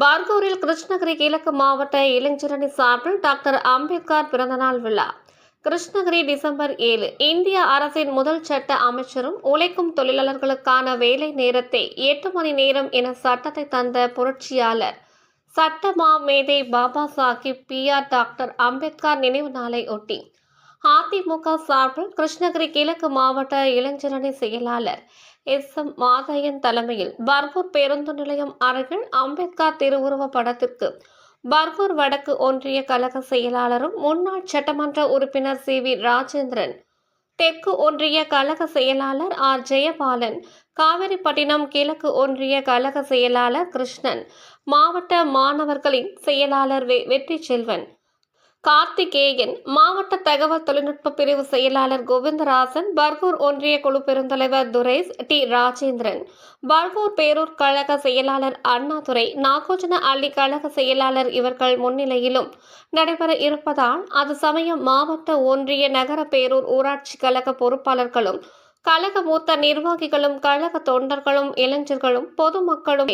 பார்கூரில் கிருஷ்ணகிரி கிழக்கு மாவட்ட இளைஞரணி சார்பில் டாக்டர் அம்பேத்கர் பிறந்தநாள் விழா. கிருஷ்ணகிரி டிசம்பர் ஏழு. இந்திய அரசின் முதல் சட்ட அமைச்சரும் உழைக்கும் தொழிலாளர்களுக்கான வேலை நேரத்தை எட்டு மணி நேரம் என சட்டத்தை தந்த புரட்சியாளர் சட்டமா மேதை Baba Sahib B R doctor Ambedkar நினைவு நாளை ஒட்டி அதிமுக சார்பில் கிருஷ்ணகிரி கிழக்கு மாவட்ட இளைஞரணி செயலாளர் எஸ் எம் மாதையன் தலைமையில் பர்கூர் பேருந்து நிலையம் அருகில் அம்பேத்கர் திருவுருவ படத்திற்கு பர்கூர் வடக்கு ஒன்றிய கழக செயலாளரும் முன்னாள் சட்டமன்ற உறுப்பினர் சி வி ராஜேந்திரன் தெற்கு ஒன்றிய கழக செயலாளர் ஆர். ஜெயபாலன் காவிரிப்பட்டினம் கிழக்கு ஒன்றிய கழக செயலாளர் கிருஷ்ணன் மாவட்ட மாணவர்களின் செயலாளர் வெ வெற்றி செல்வன் கார்த்திகேயன் மாவட்ட தகவல் தொழில்நுட்ப பிரிவு செயலாளர் கோவிந்தராசன் பர்கூர் ஒன்றிய குழு பெருந்தலைவர் துரேஷ் டி. ராஜேந்திரன். பர்கூர் பேரூர் கழக செயலாளர் அண்ணாதுரை நாகோஜன அள்ளி கழக செயலாளர் இவர்கள் முன்னிலையிலும் நடைபெற இருப்பதால் அது சமயம் மாவட்ட ஒன்றிய நகர பேரூர் ஊராட்சி கழக பொறுப்பாளர்களும் கழக மூத்த நிர்வாகிகளும் கழக தொண்டர்களும் இளைஞர்களும் பொதுமக்களும்